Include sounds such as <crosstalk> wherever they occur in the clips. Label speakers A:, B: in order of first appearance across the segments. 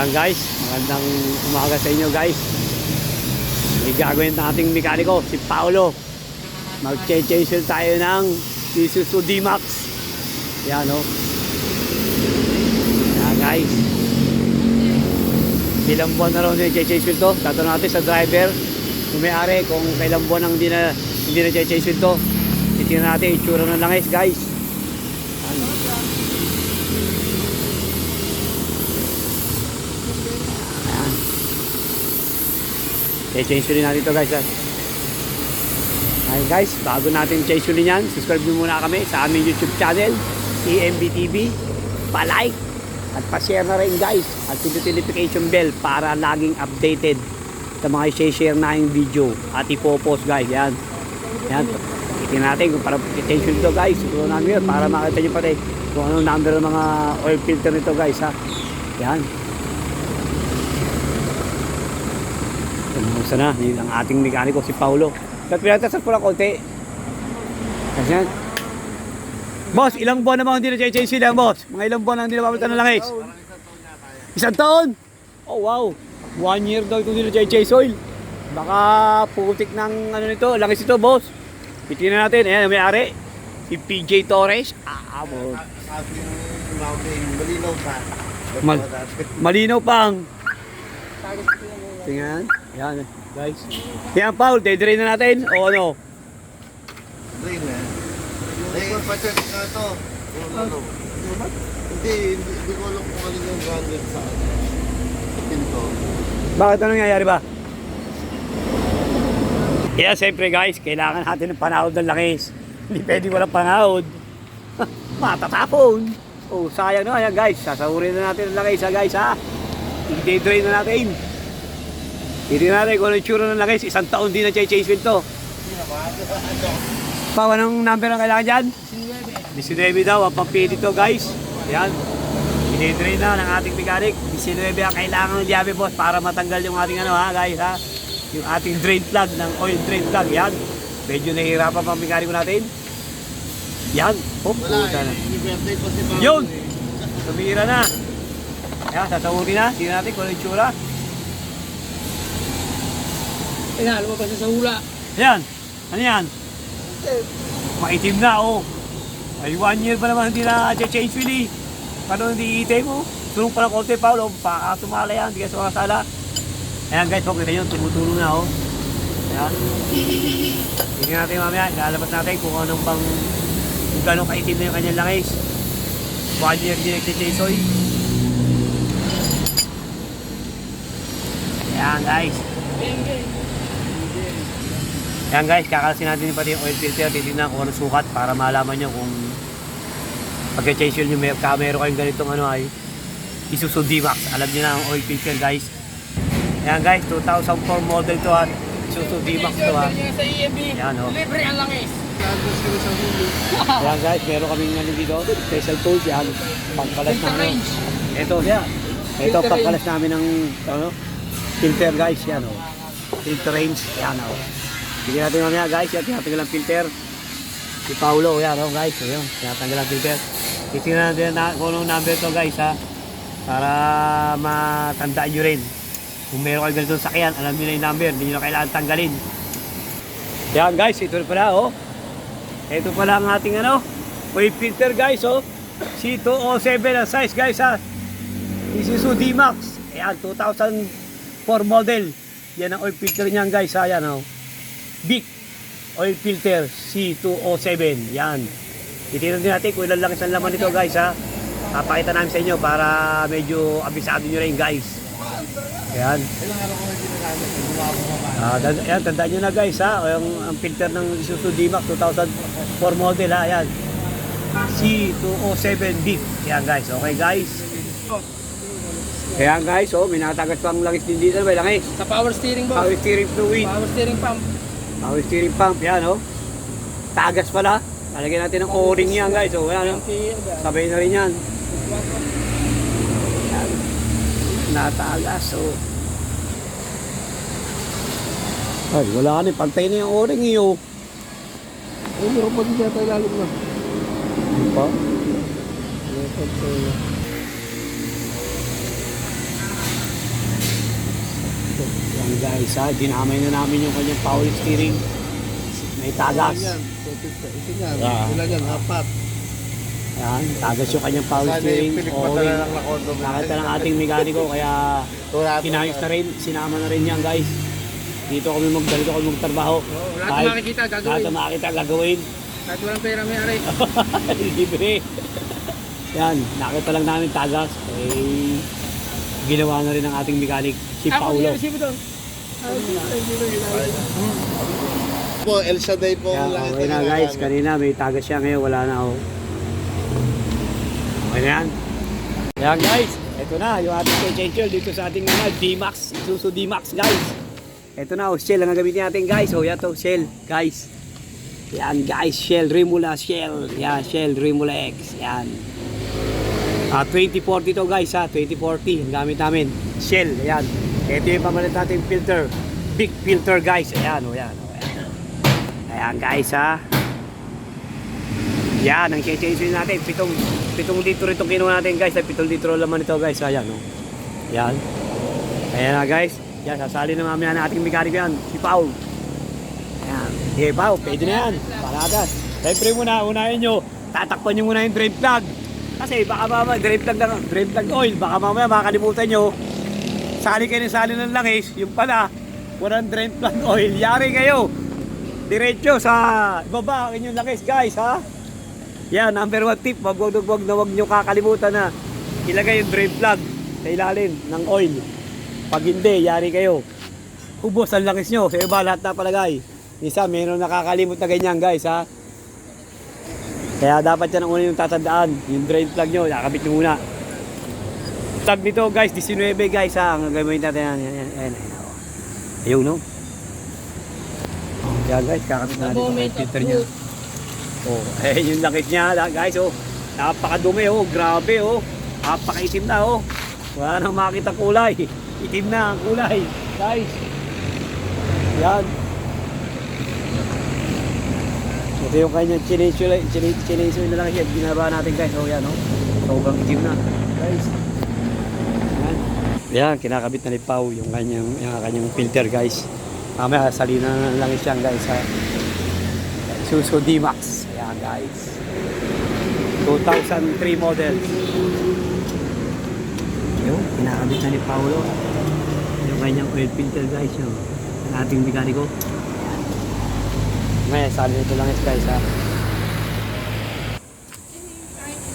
A: Ayan guys, magandang umaga sa inyo guys. May gagawin ng ating mekaniko, si Paolo. Mag-change tayo ng Isuzu D-Max. Yan o. Ayan guys. Ilang buwan na raw nila change to. Tatanong natin sa driver, kung may-ari, kung kailang buwan ang hindi na, hindi na change to. Titingnan natin itsura ng langis guys. I-change ulit natin ito guys. ah. Ayan guys, bago natin change ulit yan, subscribe nyo muna kami sa aming YouTube channel, EMBTV. Pa-like at pa-share na rin guys. At pindutin notification bell para laging updated sa mga i-share na yung video at ipopost guys. Yan. Yan. Tingnan natin kung para i-change ulit ito guys. Siguro namin yun para makita nyo pati kung anong number ng mga oil filter nito guys ha. Yan. Kumusta na? Yun ang ating mekaniko si Paulo. At pinatasas ko lang konti. Kasi yan. Boss, ilang buwan naman hindi na-change sila, boss? Mga ilang buwan na hindi na papalitan ng langis? Isang taon? Oh, wow. One year daw itong hindi na-change oil. Baka putik ng ano nito, langis ito, boss. Titingnan natin. Ayan, may-ari. Si PJ Torres. Ah, boss.
B: malinaw pa.
A: Mal- Malinaw pang. Tingnan. Yan, guys. Yan, Paul, dedrain na natin. O ano?
B: Drain na. Drain, pacheck na to. Kung ano. Hindi, hindi, ko alam kung alin yung gadget sa pinto.
A: Bakit ano nangyayari ba? Kaya siyempre guys, kailangan natin ng panahod ng langis. Hindi pwedeng walang panahod. <laughs> Matatapon. Oh, sayang na. Ayan guys, sasahurin na natin ang langis ha guys ha. I-drain na natin. Hindi natin kung ano yung tsura ng langis. Isang taon din na change wheel to. Pa, anong number ang kailangan dyan? 19 daw, ang pampili to guys. Ayan. Ine-drain na ng ating mechanic. 19 ang kailangan ng diabe boss para matanggal yung ating ano ha guys ha. Yung ating drain plug ng oil drain plug. Yan. Medyo nahihirapan pang mekaniko natin. Yan. Oh, puta na.
B: eh.
A: Yun!
B: eh.
A: Tumira na. Ayan, sasahurin na. Tingnan natin kung ano yung tsura.
C: Kaya lumabas na sa hula.
A: Ayan. Ano yan? Maitim na, oh. Ay, one year pa naman hindi na change eh. Paano hindi iite mo? Tulong pa ng konti, Paolo. Baka tumala yan. Hindi ka sumakasala. Ayan guys, oh, kita nyo, tumutulong na, oh. Ayan. Tingnan natin mamaya. Lalabas natin kung anong bang kung gano'ng kaitim na yung kanyang langis. One year din nag-change oil. Ayan guys. Ayan guys, kakalasin natin pati yung oil filter, titignan kung ano sukat para malaman nyo kung pagka-change oil nyo, may, meron kayong ganitong ano ay Isuzu D-Max. Alam nyo na ang oil filter guys. Ayan guys, 2004 model to ha. Isuzu D-Max to ha.
C: Sa EMB,
A: Yan, oh.
C: libre ang langis.
A: Ayan guys, meron kaming ano dito, special tools yan. Pangkalas na ano. Ito, siya. Ito, pangkalas namin ng ano, filter guys, yan o. Filter range, yan o. Bigyan natin mamaya guys, yan, tinatanggal ang filter. Si Paulo, yan o guys, o yun, tinatanggal ang filter. Titingnan natin na, kung anong number to guys ha. Para matandaan nyo rin. Kung meron kayo ganito sakyan, alam nyo na yung number, hindi nyo na kailangan tanggalin. Yan guys, ito na pala oh. Ito pala ang ating ano, oil filter guys oh. C207 ang size guys ha. Isuzu D-Max. Ayan, 2004 model. Yan ang oil filter niyan guys ha. Yan oh. Big oil filter C207. Yan. Titignan din natin kung ilan lang isang laman nito guys ha. Papakita namin sa inyo para medyo abisado nyo rin guys. Ayan. Ah, ayan, tandaan nyo na guys ha. Yung, ang filter ng Isuzu D-Max 2004 model ha. Ayan. C207 Big. Ayan guys. Okay guys. Ayan guys. Oh, may natagas pang langis din dito. May langis.
C: Sa power steering boss.
A: Power steering fluid.
C: Power steering pump.
A: Power steering pump. Yan oh. Tagas pala. Lalagyan natin ng o-ring yan guys. Oh, ayan, oh. Sabay na rin yan. Ayan. Natagas. Oh. Ay, wala ka na. Pantay na yung o-ring iyo.
C: Ay, meron pa din siya tayo lalim na.
A: Di pa?
C: Meron pa
A: guys ha, dinamay na namin yung kanyang power steering. May tagas.
B: Yan, 250. Ito yan.
A: Ah.
B: Ilan yan? Apat.
A: Yan, tagas yung kanyang power
B: Sana
A: steering.
B: pa lang na kondo.
A: Nakita ng ating mekaniko kaya kinayos na rin, sinama na rin yan guys. Dito kami mag dito kami magtrabaho.
C: Oh, lahat
A: Kahit-
C: makikita,
A: Lahat
C: gagawin.
A: na makita gagawin.
C: Kahit walang pera may ari. <laughs>
A: Libre. Yan, nakita lang namin tagas. Eh, ginawa na rin ng ating mekanik, si
C: Ako
A: Paulo.
C: doon.
B: Po, El Shaddai po. Ang langit
A: okay na guys,
B: ginagamit.
A: kanina may tagas siya ngayon, wala na oh. Okay na yan. Yan guys, ito na yung ating potential dito sa ating mga D-Max, Isuzu D-Max guys. Ito na, oh, shell ang gagamitin natin guys. Oh, yan to, shell guys. Yan guys, shell, Remula shell. Yan, shell, Remula X. Yan. Ah, 2040 to guys ha, 2040 ang gamit namin. Shell, ayan. Ito yung pamalit natin filter. Big filter guys. Ayan, oh, yan. Oh, ayan. Ayan guys ha. Yan, ang change natin. Pitong, pitong litro itong kinuha natin guys. Ay, pitong litro laman ito guys. Ayan, oh. Yan. Ayan na guys. Yan, sasali na mamaya na ating mekaniko yan. Si Paul. Ayan. Sige, Paul, pwede na yan. Paradas. Siyempre muna, unahin nyo. Tatakpan nyo muna yung drain plug. Kasi baka mamaya, drain plug na, drain plug oil. Baka mamaya makakalimutan nyo. Sali kayo ng sali ng langis. Yung pala, walang drain plug oil. Yari kayo. Diretso sa baba ang inyong langis guys ha. Yan, number one tip, wag wag wag na wag nyo kakalimutan na ilagay yung drain plug sa ilalim ng oil. Pag hindi, yari kayo. Ubos ang langis nyo. Sa iba, lahat na palagay. Isa, meron nakakalimot na ganyan guys ha. Kaya dapat yan ang una yung tatandaan. Yung drain plug nyo, nakakabit nyo muna. Plug nito guys, 19 guys ha. Ang gagawin natin yan. Yan, yan, yan. Ayun no. Yan guys, kakabit na natin yung filter niya. Oh, eh yung lakit niya guys oh. Napakadumi oh, grabe oh. Napakaitim na oh. Wala nang makita kulay. <laughs> Itim na ang kulay, guys. Yan. Ito yung kanyang chinisyo na lang siya. Ginaba natin guys. Oh, yan oh. Sobrang itim na. Guys. Yan. Yan, kinakabit na ni Pau yung kanyang, yung kanyang filter guys. Mamaya salina na lang siya guys ha. Isuzu D-Max. Ayan guys. 2003 model. Yung kinakabit na ni Paolo. Yung kanyang oil filter guys. Yung ang ating mekaniko. Ngayon, sali nito lang guys ha.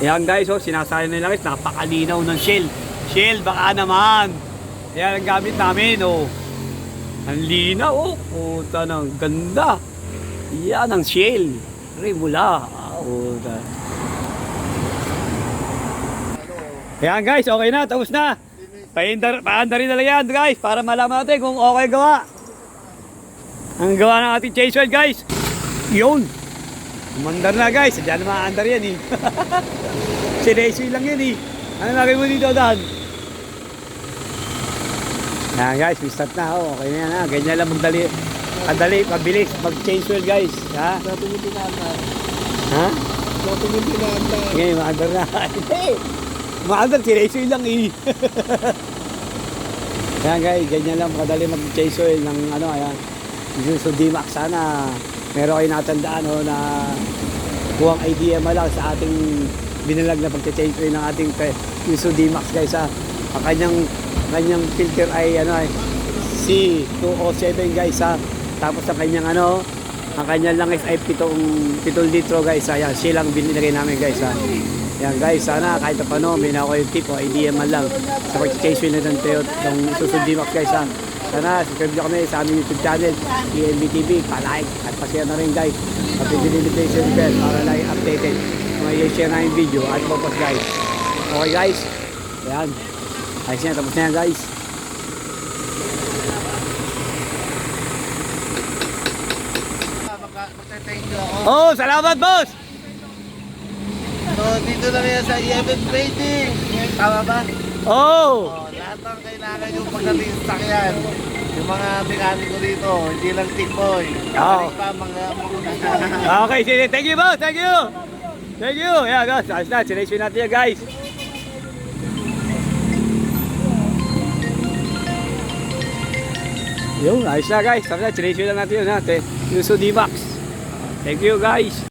A: Ayan guys, oh, sinasali na lang guys. Napakalinaw ng shell. Shell, baka naman. Ayan ang gamit namin, oh. Ang linaw, oh. Puta ng ganda. Yan ang shell. Remula. Ah, puta. Ayan guys, okay na. Tapos na. Paindar, paandarin na lang yan guys para malaman natin kung okay gawa. Ang gawa ng ating chase oil guys. Yun. Umandar na guys. Diyan na maandar yan eh. <laughs> Sinesyo lang yan eh. Ano lagay mo dito, Dan? Yan guys, we start na. Oh, okay na yan ha. Ganyan lang magdali. Kadali, mabilis. Mag-change oil guys. Ha?
B: Dati mo pinanda.
A: Ha?
B: Dati mo pinanda.
A: Ngayon, maandar na. <laughs> Hindi. Maandar, sinesyo lang eh. <laughs> Yan guys, ganyan lang. Kadali mag-change oil ng ano, ayan. Isuzu D-Max. Sana meron kayo natandaan oh, na buwang idea mo lang sa ating binalag na pagka-change oil ng ating Isuzu D-Max guys ha. Ang kanyang, kanyang filter ay ano ay C207 guys ha. Tapos ang kanyang ano, ang kanyang langis ay pitong, pitong litro guys ha. Yan, siya lang binilagay namin guys ha. Yan guys, sana kahit pa paano may nakuha yung tip o idea man lang sa na ng Toyota, ng Isuzu D-Max guys ha. Sana subscribe nyo kami sa aming YouTube channel, ENB TV, pa-like at pa-share na rin guys. At notification bell para lagi updated sa mga i-share na yung video at purpose guys. Okay guys, ayan. Ayos na, tapos na yan guys. Oh, salamat boss!
B: So, dito lang yan sa EMN Trading. Tama ba?
A: Oh!
B: Oh, lahat ng kailangan yung pagdating sa sakyan. Yung mga mekaniko dito, hindi lang tikboy.
A: Oo.
B: pa mga
A: Okay, sige. Thank you, boss. Thank you. Thank you. Yeah, guys. Ayos na. Sinayos natin yan, guys. Yung, ayos na guys. Sabi na, chinisyo lang natin yun. Te- Yung Sudimax. Thank you guys.